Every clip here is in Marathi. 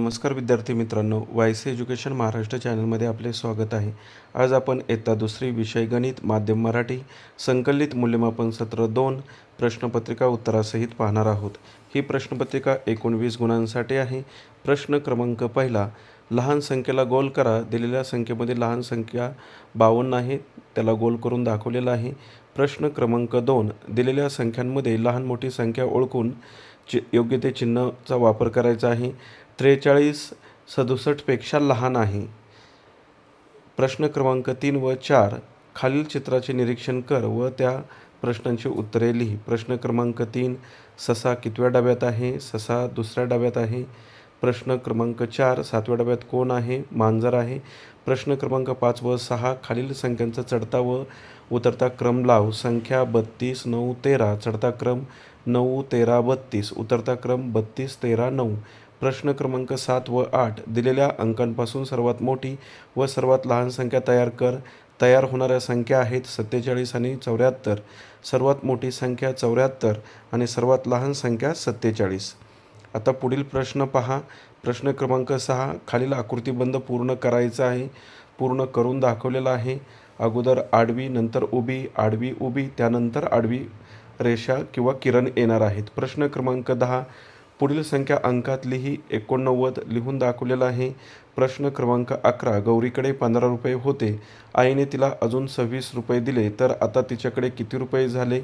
नमस्कार विद्यार्थी मित्रांनो वायसी एज्युकेशन महाराष्ट्र चॅनलमध्ये आपले स्वागत आहे. आज आपण इयत्ता दुसरी विषय गणित माध्यम मराठी संकलित मूल्यमापन सत्र दोन प्रश्नपत्रिका उत्तरासहित पाहणार आहोत. ही प्रश्नपत्रिका एकोणवीस गुणांसाठी आहे. प्रश्न क्रमांक पहिला लहान संख्येला गोल करा. दिलेल्या संख्येमध्ये लहान संख्या बावन्न आहे त्याला गोल करून दाखवलेला आहे. प्रश्न क्रमांक दोन दिलेल्या संख्यांमध्ये लहान मोठी संख्या ओळखून चि योग्य ते चिन्हचा वापर करायचा आहे. त्रेचाळीस सदुसष्टपेक्षा लहान आहे. प्रश्न क्रमांक तीन व चार खालील चित्राचे निरीक्षण कर व त्या प्रश्नांची उत्तरे लिही. प्रश्न क्रमांक तीन ससा कितव्या डब्यात आहे? ससा दुसऱ्या डब्यात आहे. प्रश्न क्रमांक चार सातव्या डब्यात कोण आहे? मांजर आहे. प्रश्न क्रमांक पाच व सहा खालील संख्यांचा चढता व उतरता क्रम लाव. संख्या बत्तीस नऊ तेरा. चढता क्रम नऊ तेरा बत्तीस. उतरता क्रम बत्तीस तेरा नऊ. प्रश्न क्रमांक सात व आठ दिलेल्या अंकांपासून सर्वात मोठी व सर्वात लहान संख्या तयार कर. तयार होणाऱ्या संख्या आहेत सत्तेचाळीस आणि चौऱ्याहत्तर. सर्वात मोठी संख्या चौऱ्याहत्तर आणि सर्वात लहान संख्या सत्तेचाळीस. आता पुढील प्रश्न पहा. प्रश्न क्रमांक सहा खालील आकृतीबंध पूर्ण करायचा आहे. पूर्ण करून दाखवलेला आहे. अगोदर आडवी नंतर उभी आडवी उभी त्यानंतर आडवी रेषा किंवा किरण येणार आहेत. प्रश्न क्रमांक दहा पुढील संख्या अंकातलीही एकोणनव्वद लिहून दाखवलेला आहे. प्रश्न क्रमांक अकरा गौरीकडे पंधरा रुपये होते. आईने तिला अजून सव्वीस रुपये दिले तर आता तिच्याकडे किती रुपये झाले?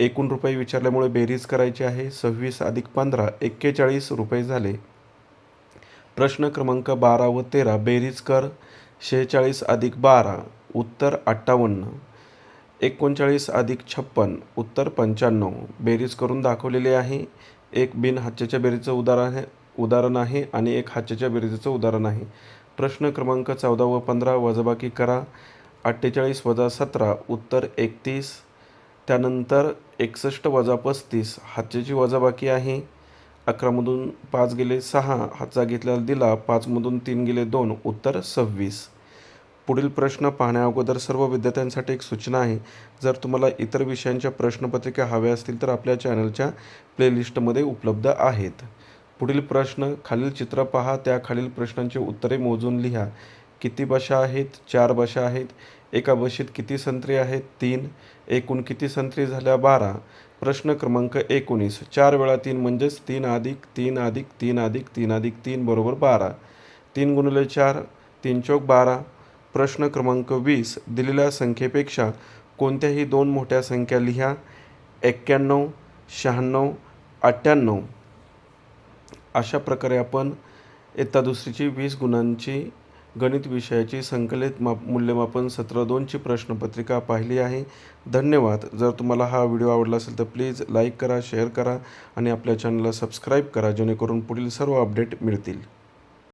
एकूण रुपये विचारल्यामुळे बेरीज करायची आहे. सव्वीस अधिक पंधरा एक्केचाळीस रुपये झाले. प्रश्न क्रमांक बारा व तेरा बेरीज कर. शेहेचाळीस अधिक बारा उत्तर अठ्ठावन्न. एकोणचाळीस अधिक छप्पन उत्तर पंच्याण्णव. बेरीज करून दाखवलेले आहे. एक बिन हाच्याच्या बेरीचं उदाहरण आहे उदाहरण आहे आणि एक हाच्याच्या बेरीजचं उदाहरण आहे. प्रश्न क्रमांक चौदा व पंधरा वजाबाकी करा. अठ्ठेचाळीस वजा सतरा उत्तर एकतीस. त्यानंतर एकसष्ट वजा पस्तीस हातच्याची वजाबाकी आहे. अकरामधून पाच गेले सहा हातचा घेतलेला दिला पाचमधून तीन गेले दोन उत्तर सव्वीस. पुढील प्रश्न पाहण्याअगोदर सर्व विद्यार्थ्यांसाठी एक सूचना आहे. जर तुम्हाला इतर विषयांच्या प्रश्नपत्रिका हव्या असतील तर आपल्या चॅनलच्या प्लेलिस्टमध्ये उपलब्ध आहेत. पुढील प्रश्न खालील चित्र पहा त्या खालील प्रश्नांची उत्तरे मोजून लिहा. किती भाषा आहेत? चार भाषा आहेत. एका भाषेत किती संत्री आहेत? तीन. एकूण किती संत्री झाल्या? बारा. प्रश्न क्रमांक एकोणीस. चार वेळा तीन म्हणजेच तीन अधिक तीन अधिक तीन अधिक तीन अधिक तीन बरोबर बारा. तीन गुणिले चार तीन चौक बारा. प्रश्न क्रमांक वीस दिलेल्या संख्येपेक्षा कोणत्याही दोन मोठ्या संख्या लिहा. एक्क्याण्णव शहाण्णव अठ्ठ्याण्णव. अशा प्रकारे आपण इयत्ता दुसरीची वीस गुणांची गणित विषयाची संकलित माप मूल्यमापन सत्र दोनची प्रश्नपत्रिका पाहिली आहे. धन्यवाद. जर तुम्हाला हा व्हिडिओ आवडला असेल तर प्लीज लाईक करा शेअर करा आणि आपल्या चॅनलला सबस्क्राईब करा जेणेकरून पुढील सर्व अपडेट मिळतील.